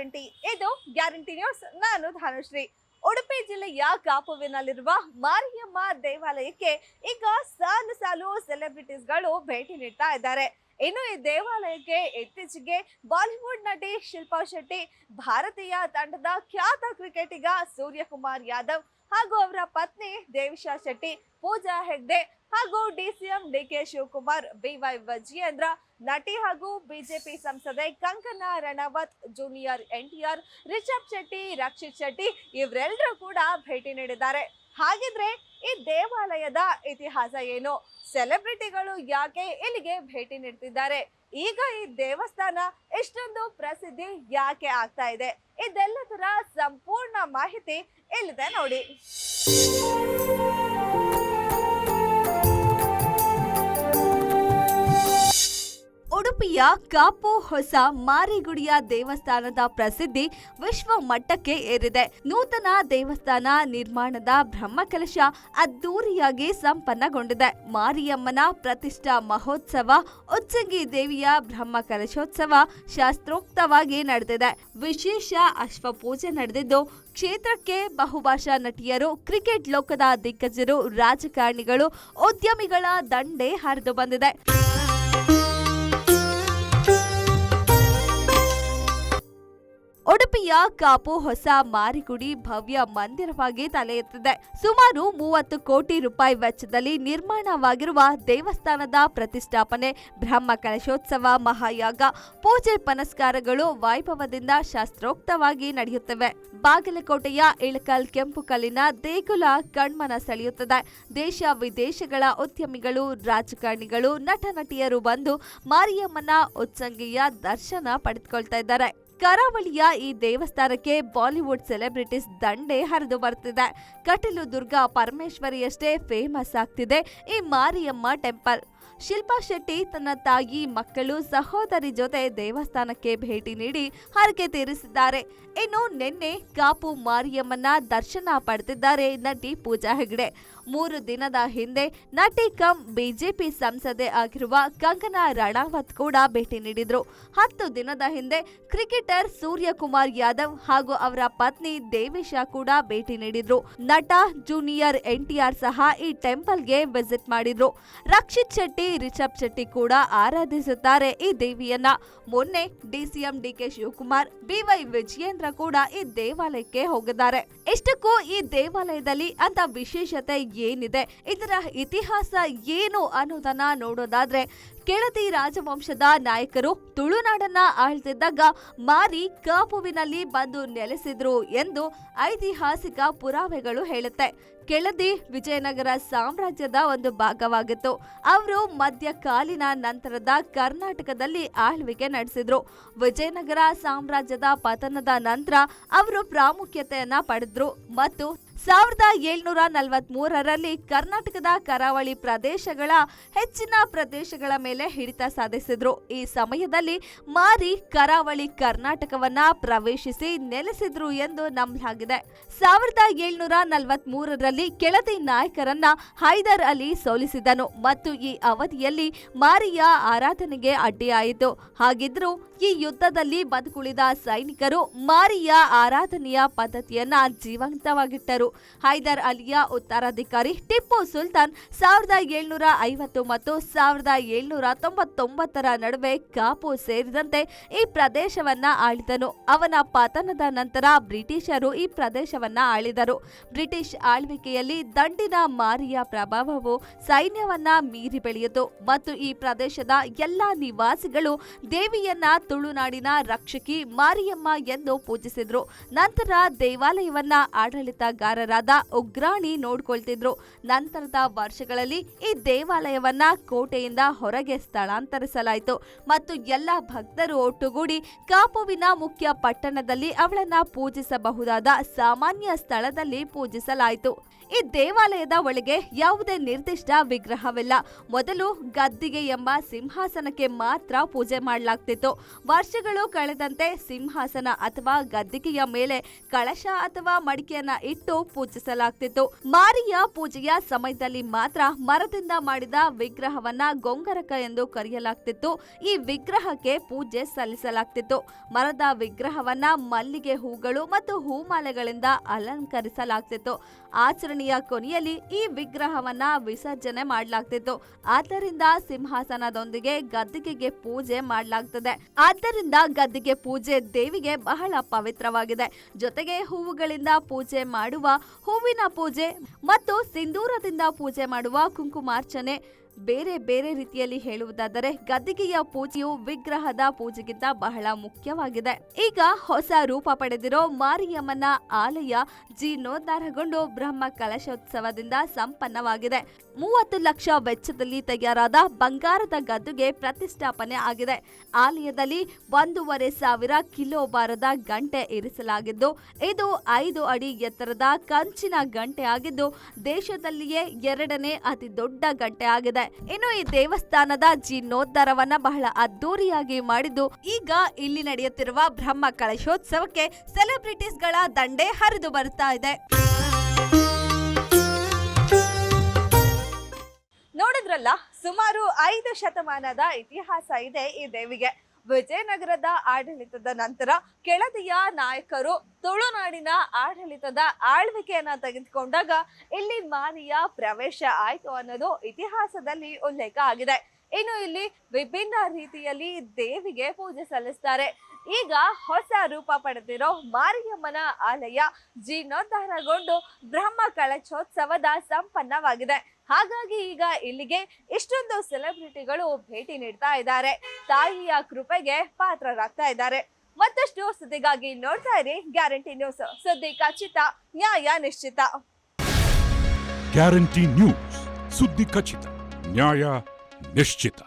Guarantee. ಇದು guarantee news. ನಾನು ಧನುಶ್ರೀ. ಉಡುಪಿ ಜಿಲ್ಲೆಯ ಕಾಪುವಿನಲ್ಲಿರುವ ಮಾರಿಯಮ್ಮ ದೇವಾಲಯಕ್ಕೆ ಈಗ ಸಾಲು ಸಾಲು ಸೆಲೆಬ್ರಿಟೀಸ್ಗಳು ಭೇಟಿ ನೀಡ್ತಾ ಇದ್ದಾರೆ. ಇನ್ನು ಈ ದೇವಾಲಯಕ್ಕೆ ಇತ್ತೀಚೆಗೆ ಬಾಲಿವುಡ್ ನಟಿ ಶಿಲ್ಪಾ ಶೆಟ್ಟಿ, ಭಾರತೀಯ ತಂಡದ ಖ್ಯಾತ ಕ್ರಿಕೆಟಿಗ ಸೂರ್ಯಕುಮಾರ್ ಯಾದವ್ ಹಾಗೂ ಅವರ ಪತ್ನಿ ದೇವಿಶಾ ಶೆಟ್ಟಿ, ಪೂಜಾ ಹೆಗ್ಡೆ ಹಾಗೂ DCM DK Shivakumar, BY Vijayendra, ನಟಿ ಹಾಗೂ ಬಿಜೆಪಿ ಸಂಸದೆ ಕಂಕನಾ ರಣವತ್, ಜೂನಿಯರ್ ಎನ್ಟಿಆರ್, ರಿಷಬ್ ಶೆಟ್ಟಿ, ರಕ್ಷಿತ್ ಶೆಟ್ಟಿ ಇವರೆಲ್ಲರೂ ಕೂಡ ಭೇಟಿ ನೀಡಿದ್ದಾರೆ. ಹಾಗಿದ್ರೆ ಈ ದೇವಾಲಯದ ಇತಿಹಾಸ ಏನು? ಸೆಲೆಬ್ರಿಟಿಗಳು ಯಾಕೆ ಇಲ್ಲಿಗೆ ಭೇಟಿ ನೀಡ್ತಿದ್ದಾರೆ? ಈಗ ಈ ದೇವಸ್ಥಾನ ಎಷ್ಟೊಂದು ಪ್ರಸಿದ್ಧಿ ಯಾಕೆ ಆಗ್ತಾ ಇದೆ? ಇದೆಲ್ಲದರ ಸಂಪೂರ್ಣ ಮಾಹಿತಿ ಇಲ್ಲಿದೆ ನೋಡಿ. ಉಡುಪಿಯ ಕಾಪು ಹೊಸ ಮಾರಿಗುಡಿಯ ದೇವಸ್ಥಾನದ ಪ್ರಸಿದ್ಧಿ ವಿಶ್ವ ಮಟ್ಟಕ್ಕೆ ಏರಿದೆ. ನೂತನ ದೇವಸ್ಥಾನ ನಿರ್ಮಾಣದ ಬ್ರಹ್ಮಕಲಶ ಅದ್ದೂರಿಯಾಗಿ ಸಂಪನ್ನಗೊಂಡಿದೆ. ಮಾರಿಯಮ್ಮನ ಪ್ರತಿಷ್ಠಾ ಮಹೋತ್ಸವ ಉಚ್ಚಂಗಿ ದೇವಿಯ ಬ್ರಹ್ಮಕಲಶೋತ್ಸವ ಶಾಸ್ತ್ರೋಕ್ತವಾಗಿ ನಡೆದಿದೆ. ವಿಶೇಷ ಅಶ್ವಪೂಜೆ ನಡೆದಿದ್ದು, ಕ್ಷೇತ್ರಕ್ಕೆ ಬಹುಭಾಷಾ ನಟಿಯರು, ಕ್ರಿಕೆಟ್ ಲೋಕದ ದಿಗ್ಗಜರು, ರಾಜಕಾರಣಿಗಳು, ಉದ್ಯಮಿಗಳ ದಂಡೆ ಹರಿದು ಬಂದಿದೆ. ಉಡುಪಿಯ ಕಾಪು ಹೊಸ ಮಾರಿಗುಡಿ ಭವ್ಯ ಮಂದಿರವಾಗಿ ತಲೆ ಎತ್ತಿದೆ ಸುಮಾರು ಮೂವತ್ತು ಕೋಟಿ ರೂಪಾಯಿ ವೆಚ್ಚದಲ್ಲಿ ನಿರ್ಮಾಣವಾಗಿರುವ ದೇವಸ್ಥಾನದ ಪ್ರತಿಷ್ಠಾಪನೆ, ಬ್ರಹ್ಮ ಕಲಶೋತ್ಸವ, ಮಹಾಯಾಗ, ಪೂಜೆ ಪನಸ್ಕಾರಗಳು ವೈಭವದಿಂದ ಶಾಸ್ತ್ರೋಕ್ತವಾಗಿ ನಡೆಯುತ್ತವೆ. ಬಾಗಲಕೋಟೆಯ ಇಳಕಲ್ ಕೆಂಪು ಕಲ್ಲಿನ ದೇಗುಲ ಕಣ್ಮನ ಸೆಳೆಯುತ್ತದೆ. ದೇಶ ವಿದೇಶಗಳ ಉದ್ಯಮಿಗಳು, ರಾಜಕಾರಣಿಗಳು ನಟ ನಟಿಯರು ಬಂದು ಮಾರಿಯಮ್ಮನ ಉತ್ಸಂಗಿಯ ದರ್ಶನ ಪಡೆದುಕೊಳ್ತಾ ಇದ್ದಾರೆ. ಕರಾವಳಿಯ ಈ ದೇವಸ್ಥಾನಕ್ಕೆ ಬಾಲಿವುಡ್ ಸೆಲೆಬ್ರಿಟೀಸ್ ದಂಡೆ ಹರಿದು ಬರ್ತಿದೆ ಕಟೀಲು ದುರ್ಗಾ ಪರಮೇಶ್ವರಿಯಷ್ಟೇ ಫೇಮಸ್ ಆಗ್ತಿದೆ ಈ ಮಾರಿಯಮ್ಮ ಟೆಂಪಲ್. ಶಿಲ್ಪಾ ಶೆಟ್ಟಿ ತನ್ನ ತಾಯಿ, ಮಕ್ಕಳು, ಸಹೋದರಿ ಜೊತೆ ದೇವಸ್ಥಾನಕ್ಕೆ ಭೇಟಿ ನೀಡಿ ಹರಕೆ ತೀರಿಸಿದ್ದಾರೆ. ಇನ್ನು ನಿನ್ನೆ ಕಾಪು ಮಾರಿಯಮ್ಮನ ದರ್ಶನ ಪಡೆದಿದ್ದಾರೆ ನಟಿ ಪೂಜಾ ಹೆಗ್ಡೆ. ಮೂರು ದಿನದ ಹಿಂದೆ ನಟಿ ಕಂ ಬಿಜೆಪಿ ಸಂಸದೆ ಆಗಿರುವ ಕಂಗನಾ ರಣಾವತ್ ಕೂಡ ಭೇಟಿ ನೀಡಿದ್ರು. ಹತ್ತು ದಿನದ ಹಿಂದೆ ಕ್ರಿಕೆಟರ್ ಸೂರ್ಯಕುಮಾರ್ ಯಾದವ್ ಹಾಗೂ ಅವರ ಪತ್ನಿ ದೇವೇಶಾ ಕೂಡ ಭೇಟಿ ನೀಡಿದ್ರು. ನಟ ಜೂನಿಯರ್ ಎನ್ಟಿಆರ್ ಸಹ ಈ ಟೆಂಪಲ್ಗೆ ವಿಸಿಟ್ ಮಾಡಿದ್ರು. ರಕ್ಷಿತ್ ಶೆಟ್ಟಿ, ರಿಷಬ್ ಶೆಟ್ಟಿ ಕೂಡ ಆರಾಧಿಸುತ್ತಾರೆ ಈ ದೇವಿಯನ್ನ. ಮೊನ್ನೆ DCM DK Shivakumar BY Vijayendra ಕೂಡ ಈ ದೇವಾಲಯಕ್ಕೆ ಹೋಗಿದ್ದಾರೆ. ಇಷ್ಟಕ್ಕೂ ಈ ದೇವಾಲಯದಲ್ಲಿ ಅಂತ ವಿಶೇಷತೆ ಏನಿದೆ, ಇದರ ಇತಿಹಾಸ ಏನು ಅನ್ನೋದನ್ನ ನೋಡೋದಾದ್ರೆ, ಕೆಳದಿ ರಾಜವಂಶದ ನಾಯಕರು ತುಳುನಾಡನ್ನ ಆಳ್ತಿದ್ದಾಗ ಮಾರಿ ಕಾಪುವಿನಲ್ಲಿ ಬಂದು ನೆಲೆಸಿದ್ರು ಎಂದು ಐತಿಹಾಸಿಕ ಪುರಾವೆಗಳು ಹೇಳುತ್ತೆ. ಕೆಳದಿ ವಿಜಯನಗರ ಸಾಮ್ರಾಜ್ಯದ ಒಂದು ಭಾಗವಾಗಿತ್ತು. ಅವರು ಮಧ್ಯಕಾಲೀನ ನಂತರದ ಕರ್ನಾಟಕದಲ್ಲಿ ಆಳ್ವಿಕೆ ನಡೆಸಿದ್ರು. ವಿಜಯನಗರ ಸಾಮ್ರಾಜ್ಯದ ಪತನದ ನಂತರ ಅವರು ಪ್ರಾಮುಖ್ಯತೆಯನ್ನ ಪಡೆದ್ರು ಮತ್ತು ಸಾವಿರದ ಏಳ್ನೂರ ನಲವತ್ತ್ ಮೂರರಲ್ಲಿ ಕರ್ನಾಟಕದ ಕರಾವಳಿ ಪ್ರದೇಶಗಳ ಹೆಚ್ಚಿನ ಪ್ರದೇಶಗಳ ಮೇಲೆ ಹಿಡಿತ ಸಾಧಿಸಿದ್ರು. ಈ ಸಮಯದಲ್ಲಿ ಮಾರಿ ಕರಾವಳಿ ಕರ್ನಾಟಕವನ್ನ ಪ್ರವೇಶಿಸಿ ನೆಲೆಸಿದ್ರು ಎಂದು ನಂಬಲಾಗಿದೆ. ಸಾವಿರದ ಏಳ್ನೂರ ನಲವತ್ತ್ ಮೂರರಲ್ಲಿ ಕೆಳದಿ ನಾಯಕರನ್ನ ಹೈದರ್ ಅಲಿ ಸೋಲಿಸಿದನು ಮತ್ತು ಈ ಅವಧಿಯಲ್ಲಿ ಮಾರಿಯ ಆರಾಧನೆಗೆ ಅಡ್ಡಿಯಾಯಿತು. ಹಾಗಿದ್ರೂ ಈ ಯುದ್ಧದಲ್ಲಿ ಬದುಕುಳಿದ ಸೈನಿಕರು ಮಾರಿಯ ಆರಾಧನೆಯ ಪದ್ಧತಿಯನ್ನ ಜೀವಂತವಾಗಿಟ್ಟರು. ಹೈದರ್ ಅಲಿಯ ಉತ್ತರಾಧಿಕಾರಿ ಟಿಪ್ಪು ಸುಲ್ತಾನ್ ಸಾವಿರದ ಏಳ್ನೂರ ಐವತ್ತು ಮತ್ತು ಸಾವಿರದ ಏಳ್ನೂರ ತೊಂಬತ್ತೊಂಬತ್ತರ ನಡುವೆ ಕಾಪು ಸೇರಿದಂತೆ ಈ ಪ್ರದೇಶವನ್ನ ಆಳಿದನು. ಅವನ ಪತನದ ನಂತರ ಬ್ರಿಟಿಷರು ಈ ಪ್ರದೇಶವನ್ನ ಆಳಿದರು. ಬ್ರಿಟಿಷ್ ಆಳ್ವಿಕೆಯಲ್ಲಿ ದಂಡಿನ ಮಾರಿಯ ಪ್ರಭಾವವು ಸೈನ್ಯವನ್ನ ಮೀರಿ ಬೆಳೆಯಿತು ಮತ್ತು ಈ ಪ್ರದೇಶದ ಎಲ್ಲಾ ನಿವಾಸಿಗಳು ದೇವಿಯನ್ನ ತುಳುನಾಡಿನ ರಕ್ಷಕಿ ಮಾರಿಯಮ್ಮ ಎಂದು ಪೂಜಿಸಿದ್ರು. ನಂತರ ದೇವಾಲಯವನ್ನ ಆಡಳಿತಗಾರರಾದ ಉಗ್ರಾಣಿ ನೋಡ್ಕೊಳ್ತಿದ್ರು. ನಂತರದ ವರ್ಷಗಳಲ್ಲಿ ಈ ದೇವಾಲಯವನ್ನ ಕೋಟೆಯಿಂದ ಹೊರಗೆ ಸ್ಥಳಾಂತರಿಸಲಾಯಿತು ಮತ್ತು ಎಲ್ಲ ಭಕ್ತರು ಒಟ್ಟುಗೂಡಿ ಕಾಪುವಿನ ಮುಖ್ಯ ಪಟ್ಟಣದಲ್ಲಿ ಅವಳನ್ನ ಪೂಜಿಸಬಹುದಾದ ಸಾಮಾನ್ಯ ಸ್ಥಳದಲ್ಲಿ ಪೂಜಿಸಲಾಯಿತು. ಈ ದೇವಾಲಯದ ಒಳಗೆ ಯಾವುದೇ ನಿರ್ದಿಷ್ಟ ವಿಗ್ರಹವಿಲ್ಲ. ಮೊದಲು ಗದ್ದಿಗೆ ಎಂಬ ಸಿಂಹಾಸನಕ್ಕೆ ಮಾತ್ರ ಪೂಜೆ ಮಾಡಲಾಗ್ತಿತ್ತು. ವರ್ಷಗಳು ಕಳೆದಂತೆ ಸಿಂಹಾಸನ ಅಥವಾ ಗದ್ದಿಗೆಯ ಮೇಲೆ ಕಳಶ ಅಥವಾ ಮಡಿಕೆಯನ್ನ ಇಟ್ಟು ಪೂಜಿಸಲಾಗ್ತಿತ್ತು. ಮಾರಿಯ ಪೂಜೆಯ ಸಮಯದಲ್ಲಿ ಮಾತ್ರ ಮರದಿಂದ ಮಾಡಿದ ವಿಗ್ರಹವನ್ನ ಗೊಂಗರಕ ಎಂದು ಕರೆಯಲಾಗ್ತಿತ್ತು. ಈ ವಿಗ್ರಹಕ್ಕೆ ಪೂಜೆ ಸಲ್ಲಿಸಲಾಗ್ತಿತ್ತು. ಮರದ ವಿಗ್ರಹವನ್ನ ಮಲ್ಲಿಗೆ ಹೂಗಳು ಮತ್ತು ಹೂಮಾಲೆಗಳಿಂದ ಅಲಂಕರಿಸಲಾಗ್ತಿತ್ತು. ಆಚರಣೆಯ ಕೊನೆಯಲ್ಲಿ ಈ ವಿಗ್ರಹವನ್ನ ವಿಸರ್ಜನೆ ಮಾಡಲಾಗ್ತಿತ್ತು. ಆದ್ದರಿಂದ ಸಿಂಹಾಸನದೊಂದಿಗೆ ಗದ್ದಿಗೆಗೆ ಪೂಜೆ ಮಾಡಲಾಗ್ತದೆ. ಆದ್ದರಿಂದ ಗದ್ದಿಗೆ ಪೂಜೆ ದೇವಿಗೆ ಬಹಳ ಪವಿತ್ರವಾಗಿದೆ. ಜೊತೆಗೆ ಹೂವುಗಳಿಂದ ಪೂಜೆ ಮಾಡುವ ಹೂವಿನ ಪೂಜೆ ಮತ್ತು ಸಿಂಧೂರದಿಂದ ಪೂಜೆ ಮಾಡುವ ಕುಂಕುಮಾರ್ಚನೆ ಬೇರೆ ಬೇರೆ ರೀತಿಯಲ್ಲಿ ಹೇಳುವುದಾದರೆ ಗದ್ದಿಗೆಯ ಪೂಜೆಯು ವಿಗ್ರಹದ ಪೂಜೆಗಿಂತ ಬಹಳ ಮುಖ್ಯವಾಗಿದೆ. ಈಗ ಹೊಸ ರೂಪ ಪಡೆದಿರೋ ಮಾರಿಯಮ್ಮನ ಆಲಯ ಜೀರ್ಣೋದ್ಧಾರಗೊಂಡು ಬ್ರಹ್ಮ ಕಲಶೋತ್ಸವದಿಂದ ಸಂಪನ್ನವಾಗಿದೆ. ಮೂವತ್ತು ಲಕ್ಷ ವೆಚ್ಚದಲ್ಲಿ ತಯಾರಾದ ಬಂಗಾರದ ಗದ್ದುಗೆ ಪ್ರತಿಷ್ಠಾಪನೆ ಆಗಿದೆ. ಆಲಯದಲ್ಲಿ ಒಂದೂವರೆ ಸಾವಿರ ಕಿಲೋ ಭಾರದ ಗಂಟೆ ಇರಿಸಲಾಗಿದ್ದು, ಇದು ಐದು ಅಡಿ ಎತ್ತರದ ಕಂಚಿನ ಗಂಟೆ ಆಗಿದ್ದು ದೇಶದಲ್ಲಿಯೇ ಎರಡನೇ ಅತಿ ದೊಡ್ಡ ಗಂಟೆ ಆಗಿದೆ ಇನ್ನು ಈ ದೇವಸ್ಥಾನದ ಜೀರ್ಣೋದ್ಧಾರವನ್ನ ಬಹಳ ಅದ್ದೂರಿಯಾಗಿ ಮಾಡಿದ್ದು, ಈಗ ಇಲ್ಲಿ ನಡೆಯುತ್ತಿರುವ ಬ್ರಹ್ಮ ಕಳಶೋತ್ಸವಕ್ಕೆ ಸೆಲೆಬ್ರಿಟೀಸ್ಗಳ ದಂಡೆ ಹರಿದು ಬರ್ತಾ ಇದೆ. ನೋಡಿದ್ರಲ್ಲ, ಸುಮಾರು ಐದು ಶತಮಾನದ ಇತಿಹಾಸ ಇದೆ ಈ ದೇವಿಗೆ. ವಿಜಯನಗರದ ಆಡಳಿತದ ನಂತರ ಕೆಳದಿಯ ನಾಯಕರು ತುಳುನಾಡಿನ ಆಡಳಿತದ ಆಳ್ವಿಕೆಯನ್ನ ತೆಗೆದುಕೊಂಡಾಗ ಇಲ್ಲಿ ಮಾರಿಯ ಪ್ರವೇಶ ಆಯ್ತು ಅನ್ನೋದು ಇತಿಹಾಸದಲ್ಲಿ ಉಲ್ಲೇಖ ಆಗಿದೆ. ಇನ್ನು ಇಲ್ಲಿ ವಿಭಿನ್ನ ರೀತಿಯಲ್ಲಿ ದೇವಿಗೆ ಪೂಜೆ ಸಲ್ಲಿಸ್ತಾರೆ. ಈಗ ಹೊಸ ರೂಪ ಪಡೆದಿರೋ ಮಾರಿಯಮ್ಮನ ಆಲಯ ಜೀರ್ಣೋದ್ಧಾರಗೊಂಡು ಬ್ರಹ್ಮ ಕಳಚೋತ್ಸವದ ಸಂಪನ್ನವಾಗಿದೆ. ಹಾಗಾಗಿ ಈಗ ಇಲ್ಲಿಗೆ ಇಷ್ಟೊಂದು ಸೆಲೆಬ್ರಿಟಿಗಳು ಭೇಟಿ ನೀಡ್ತಾ ಇದ್ದಾರೆ. ತಾಯಿಯ ಕೃಪೆಗೆ ಪಾತ್ರರಾಗ್ತಾ ಇದ್ದಾರೆ. ಮತ್ತಷ್ಟು ಸುದ್ದಿಗಾಗಿ ನೋಡ್ತಾ ಇರಿ ಗ್ಯಾರಂಟಿ ನ್ಯೂಸ್. ಸುದ್ದಿ ಖಚಿತ, ನ್ಯಾಯ ನಿಶ್ಚಿತ. ಗ್ಯಾರಂಟಿ ನ್ಯೂಸ್, ಸುದ್ದಿ ಖಚಿತ, ನ್ಯಾಯ ನಿಶ್ಚಿತ.